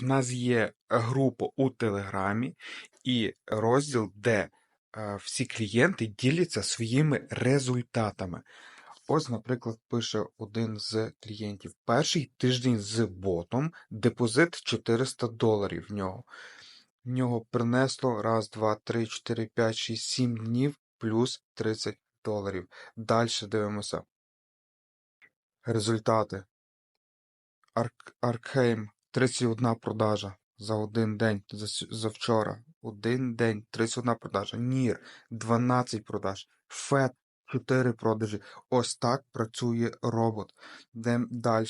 В нас є група у Телеграмі і розділ, де е, всі клієнти діляться своїми результатами. Ось, наприклад, пише один з клієнтів: перший тиждень з ботом, депозит 400 доларів в нього. В нього принесло раз, два, три, чотири, п'ять, шість, сім днів плюс 30 доларів. Далі дивимося. Результати. Арк, Аркхейм 31 продажа за один день за, за вчора. Один день 31 продажа. Нір 12 продаж. Фет 4 продажі. Ось так працює робот. Йдемо далі.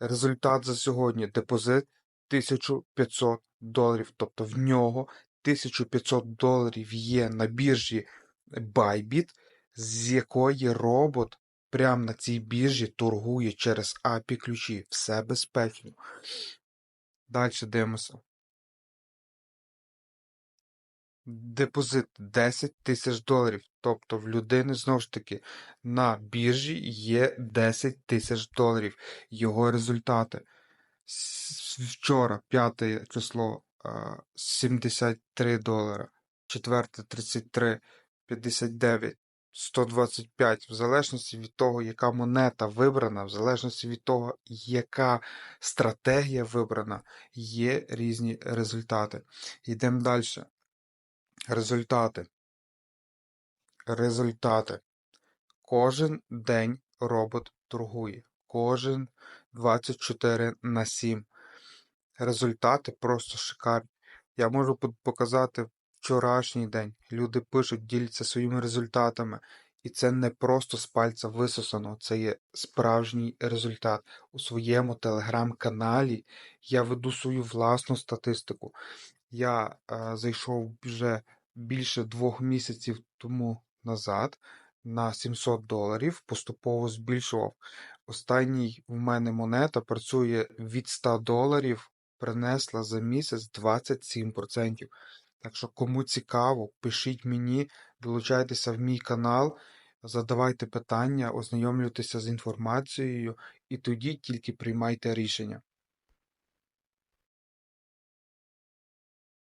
Результат за сьогодні. Депозит 1500 доларів. Тобто в нього 1500 доларів є на біржі Bybit, з якої робот прямо на цій біржі торгує через API ключі. Все безпечно. Далі дивимося. Депозит 10 тисяч доларів. Тобто в людини знову ж таки на біржі є 10 тисяч доларів. Його результати. Вчора, 5 число, 73 долара, 4 33, 59, 125, в залежності від того, яка монета вибрана, в залежності від того, яка стратегія вибрана, є різні результати. Йдемо далі. Результати. Результати. Кожен день робот торгує. Кожен 24 на 7. Результати просто шикарні. Я можу показати вчорашній день. Люди пишуть, діляться своїми результатами. І це не просто з пальця висосано, це є справжній результат. У своєму телеграм-каналі я веду свою власну статистику. Я е, зайшов вже більше двох місяців тому назад на 700 доларів, поступово збільшував. Останній в мене монета працює від 100 доларів, принесла за місяць 27%. Так що, кому цікаво, пишіть мені, долучайтеся в мій канал, задавайте питання, ознайомлюйтеся з інформацією, і тоді тільки приймайте рішення.